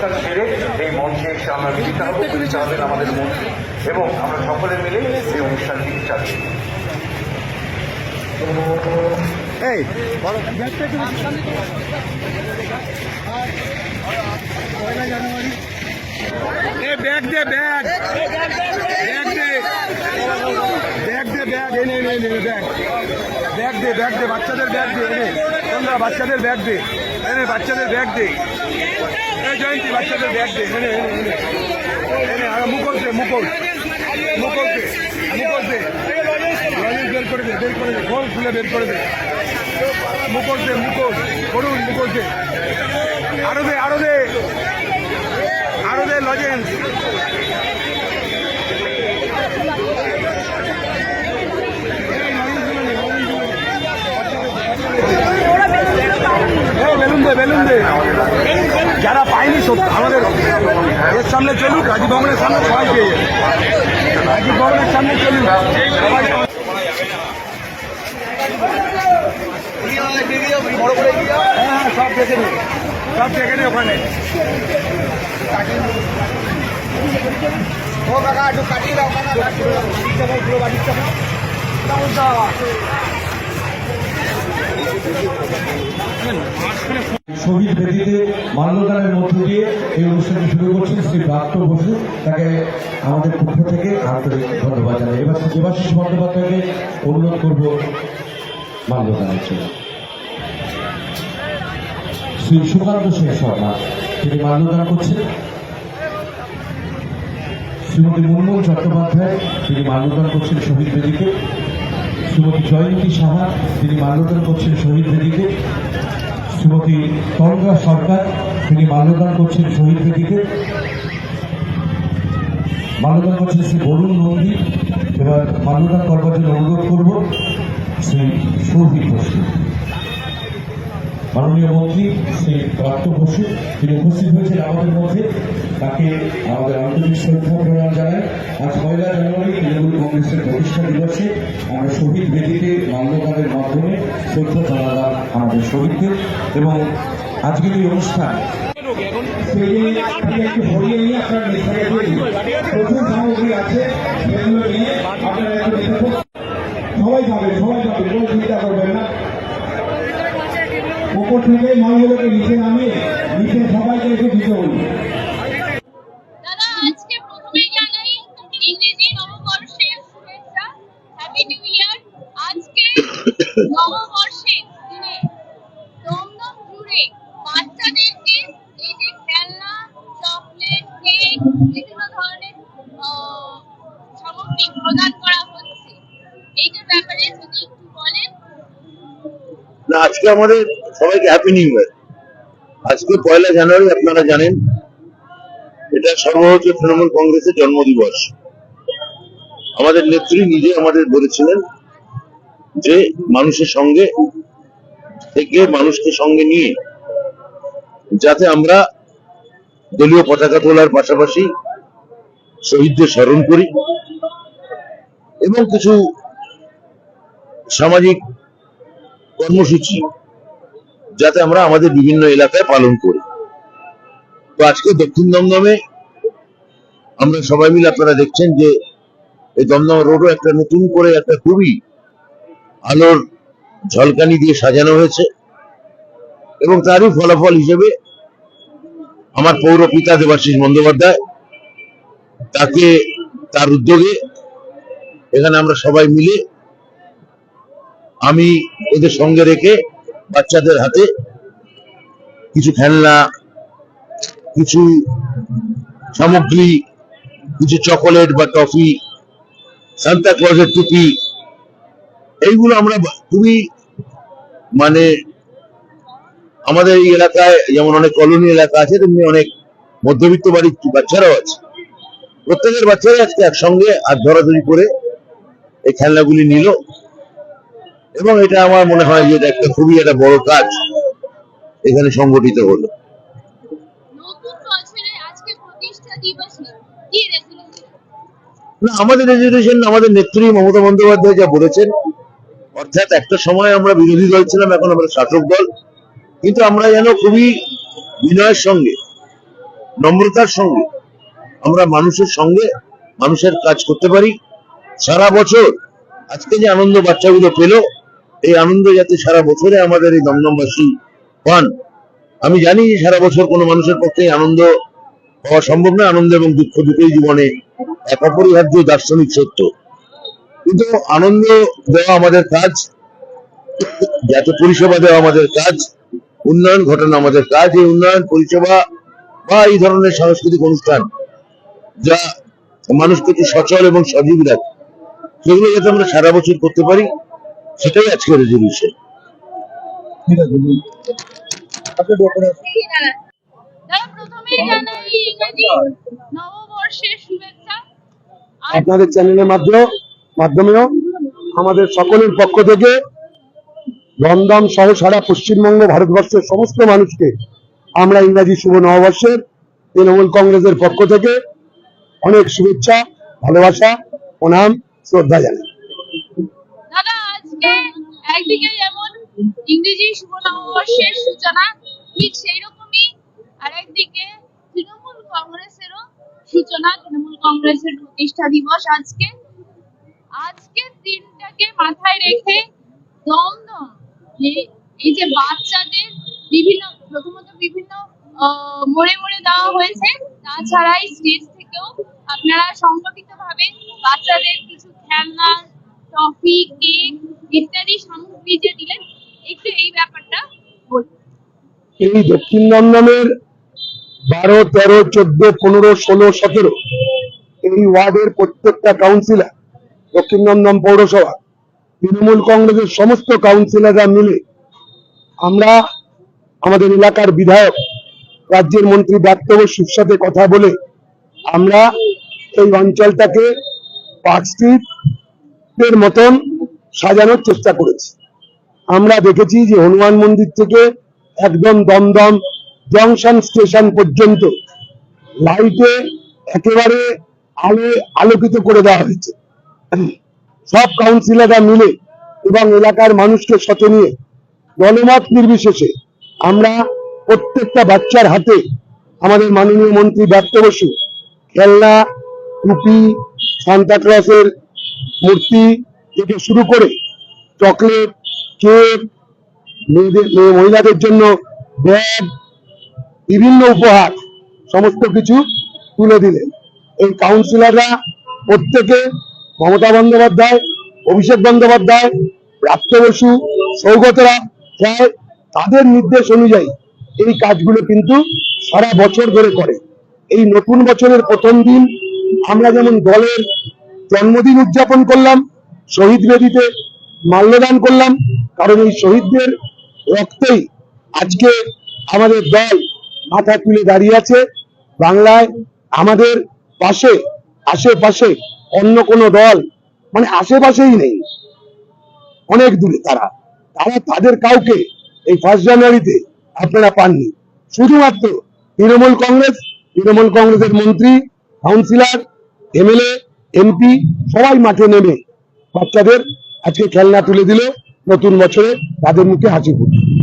অনুষ্ঠান সেরে এই মঞ্চে এসে আমরা মিলিত হব মিলিত হবেন আমাদের মন্ত্রী এবং আমরা সকলে মিলে এই অনুষ্ঠানটি যাব। এই এ, ব্যাগ দে ব্যাগ। দে। ব্যাগ দে, ব্যাগ। এনে এনে এনে ব্যাগ। ব্যাগ দে ব্যাগ দে, বাচ্চাদের ব্যাগ দে, এনে। তোমরা বাচ্চাদের ব্যাগ দে, এনে বাচ্চাদের ব্যাগ দে। জয়ন্তী, বাচ্চাদের ব্যাগ দে, এনে এনে এনে। এনে, আর মুখোশ দে মুখোশ মুখোশ দে মুখোশ দে। লজেন্স বের করে দে, বের করে দে ঘর খুলে বের করে দে। মুখোশ দে মুখোশ করুন মুখোশ দে। আরও দে আরও দে। আরও দে লজেন্স এই বেলুন দে বেলুন দে যারা পায়নি সত্যি আমাদের চলুক, রাজীব ভবনের সামনে সবাই পেয়ে। রাজীব ভবনের সামনে সবাই হ্যাঁ হ্যাঁ সব দেখে নে সব দেখে ওখানে। ও কাকা, একটু কাটিয়ে দাও, কাকা বাড়ির চাপাও পুরো বাড়ির শহীদ বেদিতে মাল্যদানের মধ্য দিয়ে এই অনুষ্ঠানটি শুরু করছেন শ্রী প্রাপ্ত বসু। তাকে আমাদের পক্ষ থেকে আন্তরিক ধন্যবাদ জানাই। এবার বন্দ্যোপাধ্যায়কে অনুরোধ করব মাল্যদানের জন্য। শ্রী সুকান্ত সেন শর্মা, তিনি মাল্যদান করছেন। শ্রীমতী মুনমুন চট্টোপাধ্যায়, তিনি মাল্যদান করছেন শহীদ বেদিকে শ্রীমতী জয়ন্তী সাহা, তিনি মাল্যদান করছেন শহীদ বেদিকে শ্রীমতী তরঙ্গা সরকার, তিনি মাল্যদান করছেন শহীদ বেদিকে মাল্যদান করছেন শ্রী বরুণ নন্দী। এবার মাল্যদান করবার জন্য অনুরোধ করব শ্রী সৌভিক বসু। মাননীয় মন্ত্রী, শ্রী প্রাপ্ত বসু, তিনি উপস্থিত হয়েছেন আমাদের মধ্যে। তাকে আমাদের আন্তরিক শ্রদ্ধা প্রদান জানাই আজ পয়লা জানুয়ারি তৃণমূল কংগ্রেসের প্রতিষ্ঠা দিবসে আমরা শহীদ বেদিতে মাল্যদানের মাধ্যমে শ্রদ্ধা জানালাম আমাদের শহীদদের। এবং আজকের এই অনুষ্ঠান সবাই যাবে সবাই যাবে, কোনো চিন্তা করবেন না। উপর থেকে মালগুলোকে নিচে নামিয়ে নিচে সবাইকে এসে দিতে বলুন দাদা আজকে প্রথমে জানাই ইংরেজি নববর্ষের শুভেচ্ছা হ্যাপি নিউ ইয়ার আজকে নববর্ষের দিনে দমদম জুড়ে বাচ্চাদেরকে এই যে খেলনা চকলেট কেক বিভিন্ন ধরনের সামগ্রী প্রদান করা হচ্ছে। এইটার ব্যাপারে যদি একটু বলেন। না, আজকে আমাদের সবাইকে হ্যাপি নিউ ইয়ার আজকে পয়লা জানুয়ারি, আপনারা জানেন, এটা সর্বোচ্চ তৃণমূল কংগ্রেসের জন্মদিবস। আমাদের নেত্রী নিজে আমাদের বলেছিলেন যে, মানুষের সঙ্গে থেকে মানুষকে সঙ্গে নিয়ে যাতে আমরা দলীয় পতাকা তোলার পাশাপাশি শহীদদের স্মরণ করি এবং কিছু সামাজিক কর্মসূচি যাতে আমরা আমাদের বিভিন্ন এলাকায় পালন করি। তো আজকে দক্ষিণ দমদমে আমরা সবাই মিলে আপনারা দেখছেন যে এই দমদম রোডও একটা নতুন করে একটা খুবই আলোর ঝলকানি দিয়ে সাজানো হয়েছে এবং তারই ফলাফল হিসেবে আমার পৌর পিতা দেবাশিস বন্দ্যোপাধ্যায়, তাকে, তার উদ্যোগে এখানে আমরা সবাই মিলে আমি এদের সঙ্গে রেখে বাচ্চাদের হাতে কিছু খেলনা, কিছু সামগ্রী, কিছু চকোলেট বা টফি, সান্তা ক্লজের টুপি, এইগুলো আমরা খুবই মানে আমাদের এই এলাকায় যেমন অনেক কলোনি এলাকা আছে তেমনি অনেক মধ্যবিত্ত বাড়ির বাচ্চারাও আছে। প্রত্যেকের বাচ্চারা আজকে একসঙ্গে হাত ধরাধরি করে এই খেলনাগুলি নিল। এবং এটা আমার মনে হয় যে এটা একটা খুবই একটা বড় কাজ এখানে সংগঠিত হলো। না আমাদের রেজুলেশন আমাদের নেত্রী মমতা বন্দ্যোপাধ্যায় যা বলেছেন অর্থাৎ একটা সময় আমরা বিরোধী দল ছিলাম এখন আমরা শাসক দল। কিন্তু আমরা যেন খুবই বিনয়ের সঙ্গে, নম্রতার সঙ্গে আমরা মানুষের সঙ্গে মানুষের কাজ করতে পারি। সারা বছর আজকে যে আনন্দ বাচ্চাগুলো পেল, এই আনন্দ যাতে সারা বছরে আমাদের এই দমদমবাসী পান। আমি জানি সারা বছর কোনো মানুষের পক্ষে আনন্দ পাওয়া সম্ভব না আনন্দ এবং দুঃখ দুটোই জীবনে এক অপরিহার্য দার্শনিক সত্য। কিন্তু আনন্দ দেওয়া আমাদের কাজ, যাতে পরিষেবা দেওয়া আমাদের কাজ উন্নয়ন ঘটানো আমাদের কাজ এই উন্নয়ন পরিষেবা বা এই ধরনের সাংস্কৃতিক অনুষ্ঠান যা মানুষকে একটু সচল এবং সজীব রাখে সেগুলো যাতে আমরা সারা বছর করতে পারি সেটাই আজকের রেজলিউশন দাদা প্রথমেই জানাই ইংরেজি নববর্ষের শুভেচ্ছা। আর আপনাদের চ্যানেলের মাধ্যমে মাধ্যমেও আমাদের সকলের পক্ষ থেকে দমদম সহ সারা পশ্চিমবঙ্গ ভারতবর্ষের সমস্ত মানুষকে আমরা ইংরাজি শুভ নববর্ষের তৃণমূল কংগ্রেসের পক্ষ থেকে অনেক শুভেচ্ছা, ভালোবাসা, প্রণাম, শ্রদ্ধা জানাই। সূচনা তৃণমূল কংগ্রেসের প্রতিষ্ঠা দিবস আজকে। দিনটাকে মাথায় রেখে দমদম এই যে বাচ্চাদের বিভিন্ন, প্রথমত বিভিন্ন মোড়ে মোড়ে দেওয়া হয়েছে। তাছাড়াই স্টেজ থেকেও আপনারা সংগঠিত ভাবে বাচ্চাদের কিছু খেলনা টফি কেক ইত্যাদি সামগ্রী যে দিলেন, একটু এই ব্যাপারটা বলুন। এই দক্ষিণ দমদমের বারো, তেরো, চোদ্দ, পনেরো, ষোলো, সতেরো, এই ওয়ার্ডের প্রত্যেকটা কাউন্সিলর দক্ষিণ দমদম পৌরসভা তৃণমূল কংগ্রেসের সমস্ত কাউন্সিলররা মিলে আমরা আমাদের এলাকার বিধায়ক, রাজ্যের মন্ত্রী ব্যাপ্ত বসুর সাথে কথা বলে আমরা এই অঞ্চলটাকে পার্ক স্ট্রিট এর মতন সাজানোর চেষ্টা করেছি। আমরা দেখেছি যে হনুমান মন্দির থেকে একদম দমদম জংশন স্টেশন পর্যন্ত লাইটে একেবারে আলো আলোকিত করে দেওয়া হয়েছে। সব কাউন্সিলররা মিলে এবং এলাকার মানুষকে সাথে নিয়ে দলমত নির্বিশেষে আমরা প্রত্যেকটা বাচ্চার হাতে আমাদের মাননীয় মন্ত্রী ব্যক্ত বসু, খেলনা, টুপি সান্তা ক্লসের মূর্তি থেকে শুরু করে চকলেট, কেক, মেয়েদের মহিলাদের জন্য ব্যাগ, বিভিন্ন উপহার, সমস্ত কিছু তুলে দিলেন। এই কাউন্সিলররা প্রত্যেকে মমতা বন্দ্যোপাধ্যায়, অভিষেক বন্দ্যোপাধ্যায় প্রাপ্ত বসু, সৌগতরা রায় তাদের নির্দেশ অনুযায়ী এই কাজগুলো কিন্তু সারা বছর ধরে করে। এই নতুন বছরের প্রথম দিন আমরা যেমন দলের জন্মদিন উদযাপন করলাম, শহীদ বেদিতে মাল্যদান করলাম, কারণ এই শহীদদের রক্তেই আজকে আমাদের দল মাথা তুলে দাঁড়িয়ে আছে। বাংলায় আমাদের পাশে, আশেপাশে অন্য কোনো দল মানে আশেপাশেই নেই। অনেক দূরে তারা। তারা তাদের কাউকে এই ফার্স্ট জানুয়ারিতে আপনারা পাননি। শুধুমাত্র তৃণমূল কংগ্রেস, তৃণমূল কংগ্রেসের মন্ত্রী, কাউন্সিলর, এমএলএ, এমপি, সবাই মাঠে নেমে বাচ্চাদের আজকে খেলনা তুলে দিল নতুন বছরে তাদের মুখে হাসি ফুটল।